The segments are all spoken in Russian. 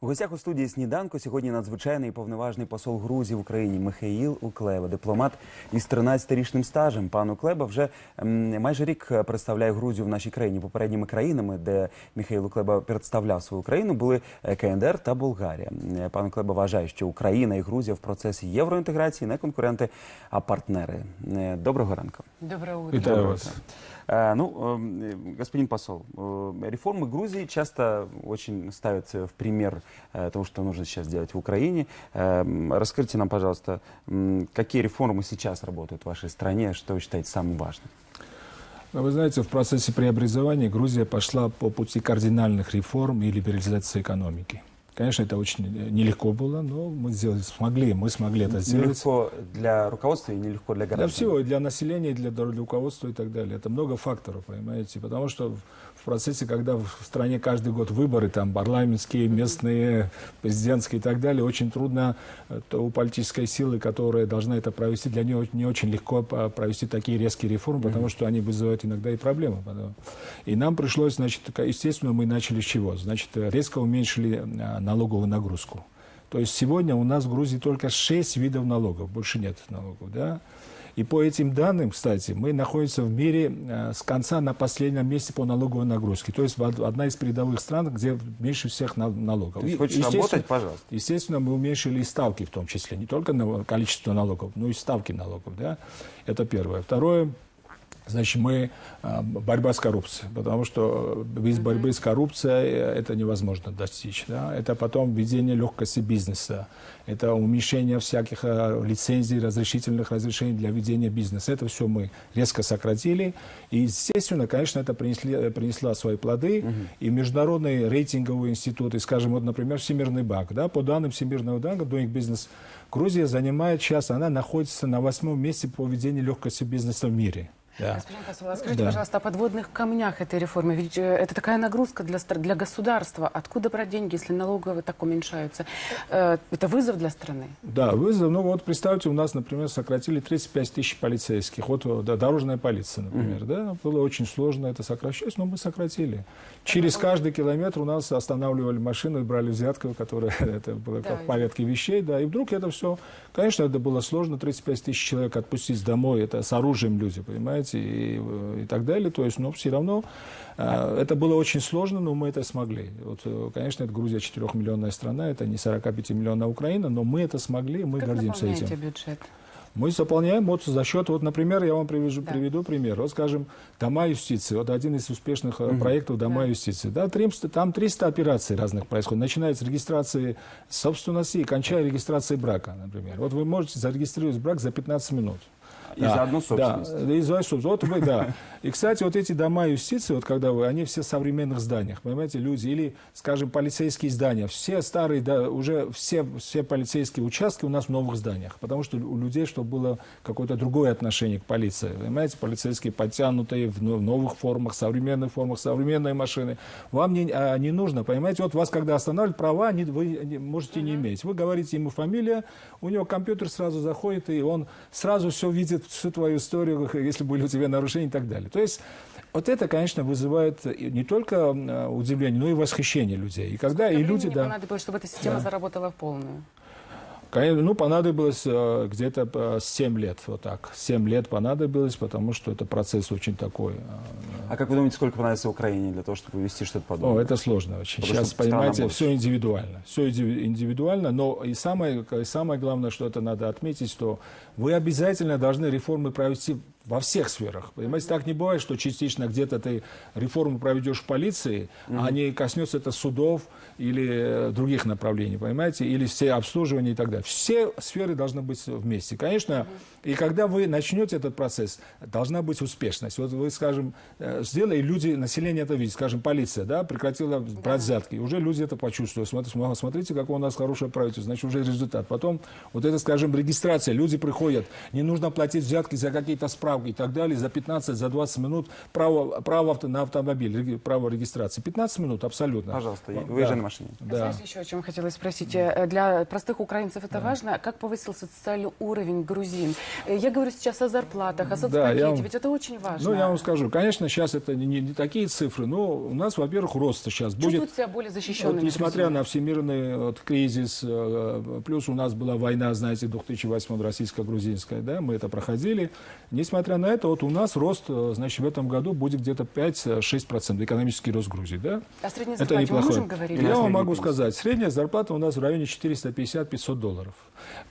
У гостях у студії сніданку сьогодні надзвичайний і повноважний посол Грузії в Україні Михаїл Уклева, дипломат із 13-річним стажем. Пан Уклеба вже ем, майже рік представляє Грузію в нашій країні. Попередніми країнами, де Михаїл Уклеба представляв свою країну, були е, КНДР та Болгарія. Е, Пан Уклеба вважає, що Україна і Грузія в процесі євроінтеграції не конкуренти, а партнери. Е, Доброго ранку. Доброе утро. Витаю вас. Э, Ну, э, господин посол, э, реформы Грузии часто очень ставят в пример э, того, что нужно сейчас делать в Украине. Э, Расскажите нам, пожалуйста, какие реформы сейчас работают в вашей стране, что вы считаете самым важным? Ну, Вы знаете, в процессе преобразования Грузия пошла по пути кардинальных реформ и либерализации экономики. Конечно, это очень нелегко было, но мы сделали, смогли, мы смогли это сделать. Нелегко для руководства и нелегко для Для граждан. всего, и для населения, и для дор- руководства и так далее. Это много факторов, понимаете? Потому что в- процессе, когда в стране каждый год выборы, там парламентские, местные, президентские и так далее, очень трудно э, то у политической силы, которая должна это провести, для нее не очень легко по- провести такие резкие реформы, потому что они вызывают иногда и проблемы. И нам пришлось, значит, естественно, мы начали с чего? Значит, резко уменьшили э, налоговую нагрузку. То есть сегодня у нас в Грузии только 6 видов налогов, больше нет налогов, да? И по этим данным, кстати, мы находимся в мире э, с конца на последнем месте по налоговой нагрузке. То есть одна из передовых стран, где меньше всех на- налогов. Ты хочешь работать? Пожалуйста. Естественно, мы уменьшили и ставки в том числе. Не только количество налогов, но и ставки налогов. Да? Это первое. Второе, Значит, мы а, борьба с коррупцией, потому что без борьбы с коррупцией э, это невозможно достичь. Да? Это потом введение легкости бизнеса, это уменьшение всяких а, лицензий, разрешительных разрешений для ведения бизнеса. Это все мы резко сократили. И, естественно, конечно, это принесли, принесло свои плоды. И международные рейтинговые институты, скажем, вот, например, Всемирный банк, да, по данным Всемирного банка, Doing Business, Грузия занимает сейчас, она находится на восьмом месте по ведению легкости бизнеса в мире. Да. Господин посол, а скажите, Да. пожалуйста, о подводных камнях этой реформы. Ведь э, это такая нагрузка для, для государства. Откуда брать деньги, если налоговые так уменьшаются? Э, Это вызов для страны. Да, вызов. Ну вот представьте, у нас, например, сократили 35 тысяч полицейских. Вот э, да, дорожная полиция, например. Да, было очень сложно это сокращать, но мы сократили. Через каждый километр у нас останавливали машину и брали взятку, которая это было Да, как в порядке вещей. Да, и вдруг это все... Конечно, это было сложно. 35 тысяч человек отпустить домой. Это с оружием люди, понимаете, и, э, и так далее. То есть, но все равно э, это было очень сложно, но мы это смогли. Вот, э, конечно, это Грузия 4-миллионная страна, это не 45-миллионная Украина, но мы это смогли, мы Как гордимся этим. бюджет? Мы заполняем вот за счет, вот, например, я вам привяжу, Да. приведу пример. Вот, скажем, дома юстиции. Вот один из успешных э, проектов дома Да. юстиции. Да, 300 там 300 операций разных происходит. Начиная с регистрации собственности и кончая регистрацией брака, например. Вот вы можете зарегистрировать брак за 15 минут. И за одну собственность. Да, и за собственность. Вот вы, да. И, кстати, вот эти дома юстиции, вот когда вы, они все в современных зданиях, понимаете, люди, или, скажем, полицейские здания, все старые, да, уже все, все полицейские участки у нас в новых зданиях, потому что у людей, чтобы было какое-то другое отношение к полиции, понимаете, полицейские подтянутые в новых формах, современных формах, современные машины. Вам не, а, не нужно, понимаете, вот вас, когда останавливают, права не- вы не- можете не иметь. Вы говорите ему фамилия, у него компьютер сразу заходит, и он сразу все видит, всю твою историю, если были у тебя нарушения и так далее. То есть вот это, конечно, вызывает не только э, удивление, но и восхищение людей. И когда и Сколько люди, да, понадобилось, чтобы эта система Да. заработала в полную? Конечно, ну, понадобилось э, где-то э, 7 лет, вот так. 7 лет понадобилось, потому что это процесс очень такой. э, А как вы думаете, сколько понадобится Украине для того, чтобы ввести что-то подобное? О, это сложно очень. Потому Сейчас, понимаете, больше. все индивидуально. Все индивидуально, но и самое, и самое главное, что это надо отметить, что вы обязательно должны реформы провести во всех сферах. Понимаете, так не бывает, что частично где-то ты реформу проведешь в полиции, а не коснется это судов или э, других направлений, понимаете, или все обслуживания и так далее. Все сферы должны быть вместе. Конечно, и когда вы начнете этот процесс, должна быть успешность. Вот вы, скажем, э, сделали, люди, население это видит, скажем, полиция, да, прекратила брать взятки. Уже люди это почувствовали. Смотрите, смотрите, смотрите, какое у нас хорошее правительство, значит, уже результат. Потом, вот это, скажем, регистрация. Люди приходят, не нужно платить взятки за какие-то справки. Справку и так далее, за 15, за 20 минут право, право авто- на автомобиль, право регистрации. 15 минут абсолютно. Пожалуйста, Да. выезжай на машине. Да. Знаете, еще о чем хотела спросить? Э, Для простых украинцев это важно. Как повысился социальный уровень грузин? Э, Я говорю сейчас о зарплатах, о соцпакете, я вам- ведь это очень важно. Ну, я вам скажу, конечно, сейчас это не, не- не такие цифры, но у нас, во-первых, рост сейчас будет. Чувствуют себя более защищенными. Вот, несмотря грузины? на всемирный вот, кризис, э, плюс у нас была война, знаете, 2008 российско-грузинская, да, мы это проходили. Несмотря на это, вот у нас рост, э, значит, в этом году будет где-то 5-6% экономический рост Грузии, да? О средней Это зарплате мы неплохое. можем говорить? Или о Я вам могу пенсии? сказать, средняя зарплата у нас в районе 450-500 долларов.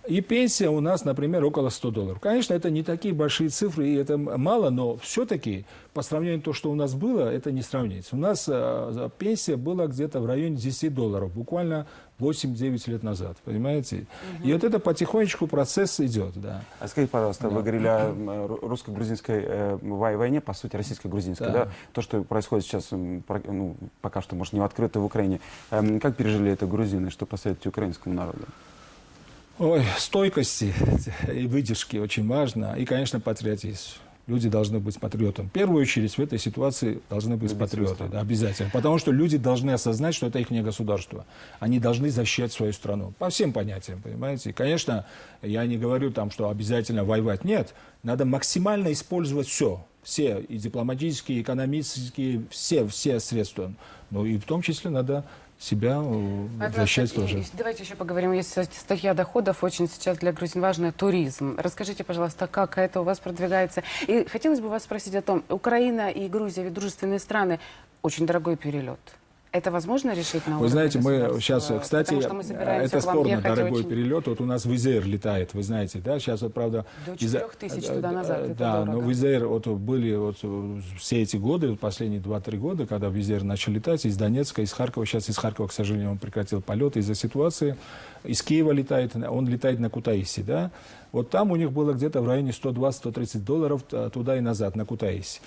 И пенсия у нас, например, около 100 долларов. Конечно, это не такие большие цифры, и это мало, но все-таки по сравнению с то, что у нас было, это не сравнится. У нас э, пенсия была где-то в районе 10 долларов, буквально 8-9 лет назад, понимаете? И вот это потихонечку процесс идет, да. А скажите, пожалуйста, вы говорили о русско-грузинской э, вой- войне, по сути, российско-грузинской, да. Да. То, что происходит сейчас, ну, пока что, может, не в открыто в Украине. Эм, Как пережили это грузины? Что посоветуете украинскому народу? Ой, стойкости и выдержки очень важно. И, конечно, патриотизм. Люди должны быть патриотом. В первую очередь в этой ситуации должны быть патриоты. да, обязательно. Потому что люди должны осознать, что это их не государство. Они должны защищать свою страну. По всем понятиям, понимаете. И, конечно, я не говорю там, что обязательно воевать. Нет. Надо максимально использовать все. Все, и дипломатические, и экономические, все, все средства. Ну и в том числе надо себя и- тоже. Давайте еще поговорим. Есть ста- статья доходов, очень сейчас для грузин важная, туризм. Расскажите, пожалуйста, как это у вас продвигается? И хотелось бы вас спросить о том, Украина и Грузия, ведь дружественные страны, очень дорогой перелет. Это возможно решить на Вы знаете, мы сейчас, кстати, Потому что мы собираемся это спорно дорогой очень- перелет. Вот у нас Визер летает, вы знаете, да? Сейчас вот, правда... До из-за- 4000 э, туда-назад, э, Да, дорого. но Визер, вот были вот э, все эти годы, последние 2-3 года, когда Визер начал летать из Донецка, из Харькова. Сейчас из Харькова, к сожалению, он прекратил полеты из-за ситуации. Из Киева летает, он летает на Кутаиси, да? Вот там у них было где-то в районе 120-130 долларов э, туда и назад, на Кутаиси.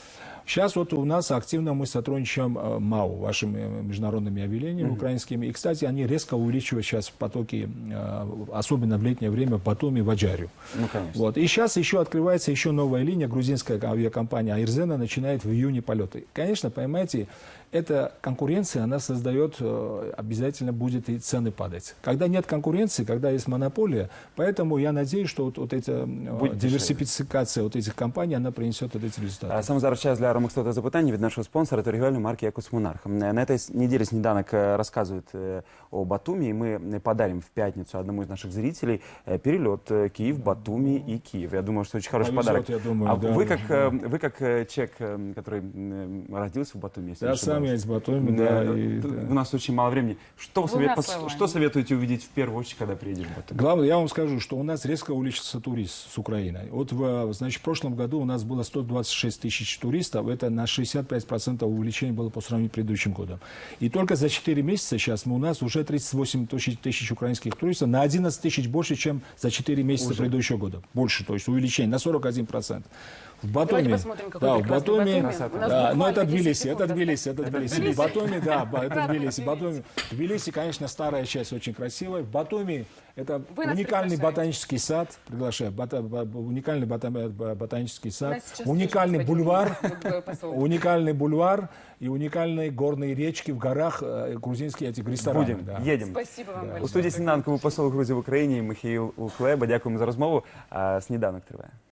Сейчас вот у нас активно мы сотрудничаем э, МАУ, вашими э, международными авиалиниями украинскими. И, кстати, они резко увеличивают сейчас потоки, э, особенно в летнее время, Батуми, в Аджарию. Ну, конечно. Вот. И сейчас еще открывается еще новая линия. Грузинская авиакомпания Айрзена начинает в июне полеты. Конечно, понимаете, эта конкуренция, она создает, э, обязательно будет и цены падать. Когда нет конкуренции, когда есть монополия, поэтому я надеюсь, что вот, вот эта э, Будет дешевле. диверсификация вот этих компаний, она принесет вот эти результаты. А Саме зараз час для ромикстого запитання від нашого спонсора торгівельної марки Якус Монарх. М, На этой с- неделе Снеданок э, рассказывает э, о Батуми, и мы подарим в пятницу одному из наших зрителей э, перелет э, Киев, Батуми и Киев. Я думаю, что очень хороший Повезет, подарок. я думаю, а да. вы как э, вы как э, человек, э, который м, родился в Батуми, если не Я сам из Батуми, Да, да. и, да. У нас очень мало времени. Что, совет- что советуете увидеть в первую очередь, когда приедешь в Батуми? Главное, я вам скажу, что у нас резко увеличился турист с Украины. Вот в, значит, в прошлом году у нас было 126 тысяч туристов. Это на 65% увеличение было по сравнению с предыдущим годом. И только за 4 месяца сейчас мы, у нас уже 38 тысяч, тысяч украинских туристов, на 11 тысяч больше, чем за 4 месяца предыдущего года. Больше, то есть увеличение на 41%. В Батуми, посмотрим, какой да, в прекрасный Батуми, Батуми. Красота. У нас да, но буквально это 10 Тбилиси, секунд это Тбилиси, это осталось. Тбилиси. В Батуми, да, ба- это Обратно Тбилиси. Тбилиси. Батуми, Тбилиси, конечно, старая часть очень красивая. В Батуми это Вы нас уникальный приглашаете. ботанический сад, приглашаю, бота- бо- уникальный бота- бо- ботанический У сад, нас сейчас уникальный слышно, бульвар, господин посол. уникальный бульвар и уникальные горные речки в горах, э, грузинские эти рестораны. Будем, да. едем. Спасибо вам У большое. студії Сніданку був посол Грузії в Україні Михаїл Уклеба. Дякуємо за розмову. А сніданок триває.